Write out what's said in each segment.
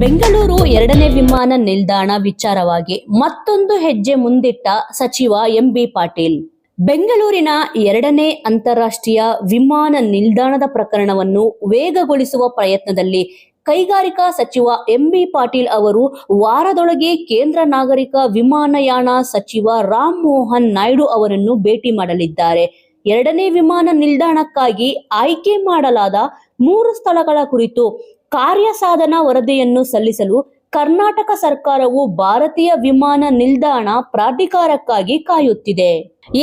ಬೆಂಗಳೂರು ಎರಡನೇ ವಿಮಾನ ನಿಲ್ದಾಣ ವಿಚಾರವಾಗಿ ಮತ್ತೊಂದು ಹೆಜ್ಜೆ ಮುಂದಿಟ್ಟ ಸಚಿವ ಎಂಬಿ ಪಾಟೀಲ್. ಬೆಂಗಳೂರಿನ ಎರಡನೇ ಅಂತಾರಾಷ್ಟ್ರೀಯ ವಿಮಾನ ನಿಲ್ದಾಣದ ಪ್ರಕರಣವನ್ನು ವೇಗಗೊಳಿಸುವ ಪ್ರಯತ್ನದಲ್ಲಿ ಕೈಗಾರಿಕಾ ಸಚಿವ ಎಂಬಿ ಪಾಟೀಲ್ ಅವರು ವಾರದೊಳಗೆ ಕೇಂದ್ರ ನಾಗರಿಕ ವಿಮಾನಯಾನ ಸಚಿವ ರಾಮ್ ಮೋಹನ್ ನಾಯ್ಡು ಅವರನ್ನು ಭೇಟಿ ಮಾಡಲಿದ್ದಾರೆ. ಎರಡನೇ ವಿಮಾನ ನಿಲ್ದಾಣಕ್ಕಾಗಿ ಆಯ್ಕೆ ಮಾಡಲಾದ ಮೂರು ಸ್ಥಳಗಳ ಕುರಿತು ಕಾರ್ಯಸಾಧನ ವರದಿಯನ್ನು ಸಲ್ಲಿಸಲು ಕರ್ನಾಟಕ ಸರ್ಕಾರವು ಭಾರತೀಯ ವಿಮಾನ ನಿಲ್ದಾಣ ಪ್ರಾಧಿಕಾರಕ್ಕಾಗಿ ಕಾಯುತ್ತಿದೆ.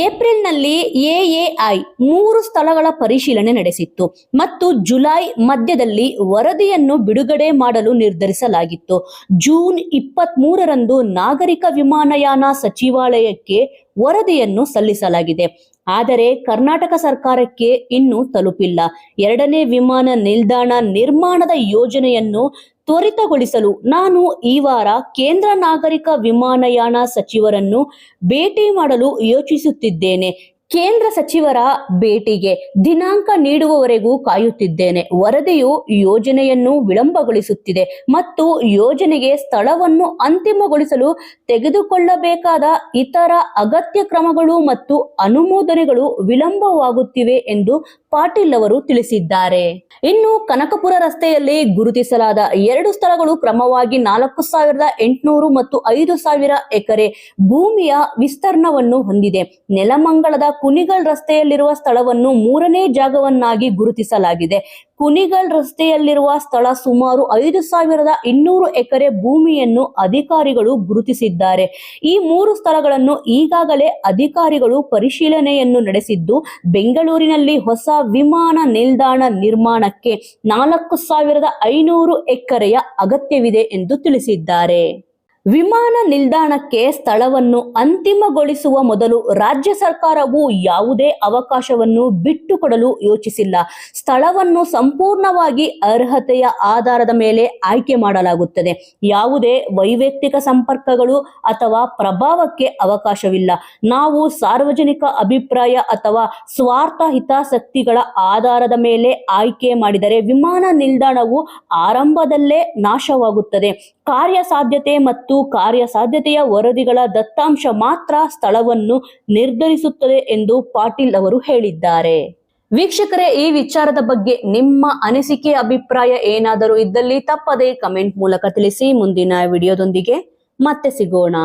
ಏಪ್ರಿಲ್ನಲ್ಲಿ ಎಎಐ ಮೂರು ಸ್ಥಳಗಳ ಪರಿಶೀಲನೆ ನಡೆಸಿತ್ತು ಮತ್ತು ಜುಲೈ ಮಧ್ಯದಲ್ಲಿ ವರದಿಯನ್ನು ಬಿಡುಗಡೆ ಮಾಡಲು ನಿರ್ಧರಿಸಲಾಗಿತ್ತು. ಜೂನ್ ಇಪ್ಪತ್ತ್ ಮೂರರಂದು ನಾಗರಿಕ ವಿಮಾನಯಾನ ಸಚಿವಾಲಯಕ್ಕೆ ವರದಿಯನ್ನು ಸಲ್ಲಿಸಲಾಗಿದೆ. ಆದರೆ ಕರ್ನಾಟಕ ಸರ್ಕಾರಕ್ಕೆ ಇನ್ನೂ ತಲುಪಿಲ್ಲ. ಎರಡನೇ ವಿಮಾನ ನಿಲ್ದಾಣ ನಿರ್ಮಾಣದ ಯೋಜನೆಯನ್ನು ತ್ವರಿತಗೊಳಿಸಲು ನಾನು ಈ ವಾರ ಕೇಂದ್ರ ನಾಗರಿಕ ವಿಮಾನಯಾನ ಸಚಿವರನ್ನು ಭೇಟಿ ಮಾಡಲು ಯೋಚಿಸುತ್ತಿದ್ದೇನೆ. ಕೇಂದ್ರ ಸಚಿವರ ಭೇಟಿಗೆ ದಿನಾಂಕ ನೀಡುವವರೆಗೂ ಕಾಯುತ್ತಿದ್ದೇನೆ. ವರದಿಯು ಯೋಜನೆಯನ್ನು ವಿಳಂಬಗೊಳಿಸುತ್ತಿದೆ ಮತ್ತು ಯೋಜನೆಗೆ ಸ್ಥಳವನ್ನು ಅಂತಿಮಗೊಳಿಸಲು ತೆಗೆದುಕೊಳ್ಳಬೇಕಾದ ಇತರ ಅಗತ್ಯ ಕ್ರಮಗಳು ಮತ್ತು ಅನುಮೋದನೆಗಳು ವಿಳಂಬವಾಗುತ್ತಿವೆ ಎಂದು ಪಾಟೀಲ್ ಅವರು ತಿಳಿಸಿದ್ದಾರೆ. ಇನ್ನು ಕನಕಪುರ ರಸ್ತೆಯಲ್ಲಿ ಗುರುತಿಸಲಾದ ಎರಡು ಸ್ಥಳಗಳು ಕ್ರಮವಾಗಿ ನಾಲ್ಕು ಸಾವಿರದ ಎಂಟುನೂರು ಮತ್ತು ಐದು ಸಾವಿರ ಎಕರೆ ಭೂಮಿಯ ವಿಸ್ತರಣವನ್ನು ಹೊಂದಿದೆ. ನೆಲಮಂಗಲದ ಕುನಿಗಲ್ ರಸ್ತೆಯಲ್ಲಿರುವ ಸ್ಥಳವನ್ನು ಮೂರನೇ ಜಾಗವನ್ನಾಗಿ ಗುರುತಿಸಲಾಗಿದೆ. ಕುನಿಗಲ್ ರಸ್ತೆಯಲ್ಲಿರುವ ಸ್ಥಳ ಸುಮಾರು ಐದು ಸಾವಿರದ ಇನ್ನೂರು ಎಕರೆ ಭೂಮಿಯನ್ನು ಅಧಿಕಾರಿಗಳು ಗುರುತಿಸಿದ್ದಾರೆ. ಈ ಮೂರು ಸ್ಥಳಗಳನ್ನು ಈಗಾಗಲೇ ಅಧಿಕಾರಿಗಳು ಪರಿಶೀಲನೆಯನ್ನು ನಡೆಸಿದ್ದು, ಬೆಂಗಳೂರಿನಲ್ಲಿ ಹೊಸ ವಿಮಾನ ನಿಲ್ದಾಣ ನಿರ್ಮಾಣಕ್ಕೆ ನಾಲ್ಕು ಸಾವಿರದ ಐನೂರು ಎಕರೆಯ ಅಗತ್ಯವಿದೆ ಎಂದು ತಿಳಿಸಿದ್ದಾರೆ. ವಿಮಾನ ನಿಲ್ದಾಣಕ್ಕೆ ಸ್ಥಳವನ್ನು ಅಂತಿಮಗೊಳಿಸುವ ಮೊದಲು ರಾಜ್ಯ ಸರ್ಕಾರವು ಯಾವುದೇ ಅವಕಾಶವನ್ನು ಬಿಟ್ಟುಕೊಡಲು ಯೋಚಿಸಿಲ್ಲ. ಸ್ಥಳವನ್ನು ಸಂಪೂರ್ಣವಾಗಿ ಅರ್ಹತೆಯ ಆಧಾರದ ಮೇಲೆ ಆಯ್ಕೆ ಮಾಡಲಾಗುತ್ತದೆ. ಯಾವುದೇ ವೈಯಕ್ತಿಕ ಸಂಪರ್ಕಗಳು ಅಥವಾ ಪ್ರಭಾವಕ್ಕೆ ಅವಕಾಶವಿಲ್ಲ. ನಾವು ಸಾರ್ವಜನಿಕ ಅಭಿಪ್ರಾಯ ಅಥವಾ ಸ್ವಾರ್ಥ ಹಿತಾಸಕ್ತಿಗಳ ಆಧಾರದ ಮೇಲೆ ಆಯ್ಕೆ ಮಾಡಿದರೆ ವಿಮಾನ ನಿಲ್ದಾಣವು ಆರಂಭದಲ್ಲೇ ನಾಶವಾಗುತ್ತದೆ. ಕಾರ್ಯಸಾಧ್ಯತೆ ಮತ್ತು ಕಾರ್ಯಸಾಧ್ಯತೆಯ ವರದಿಗಳ ದತ್ತಾಂಶ ಮಾತ್ರ ಸ್ಥಳವನ್ನು ನಿರ್ಧರಿಸುತ್ತದೆ ಎಂದು ಪಾಟೀಲ್ ಅವರು ಹೇಳಿದ್ದಾರೆ. ವೀಕ್ಷಕರೇ, ಈ ವಿಚಾರದ ಬಗ್ಗೆ ನಿಮ್ಮ ಅನಿಸಿಕೆ, ಅಭಿಪ್ರಾಯ ಏನಾದರೂ ಇದ್ದಲ್ಲಿ ತಪ್ಪದೇ ಕಮೆಂಟ್ ಮೂಲಕ ತಿಳಿಸಿ. ಮುಂದಿನ ವಿಡಿಯೋದೊಂದಿಗೆ ಮತ್ತೆ ಸಿಗೋಣ.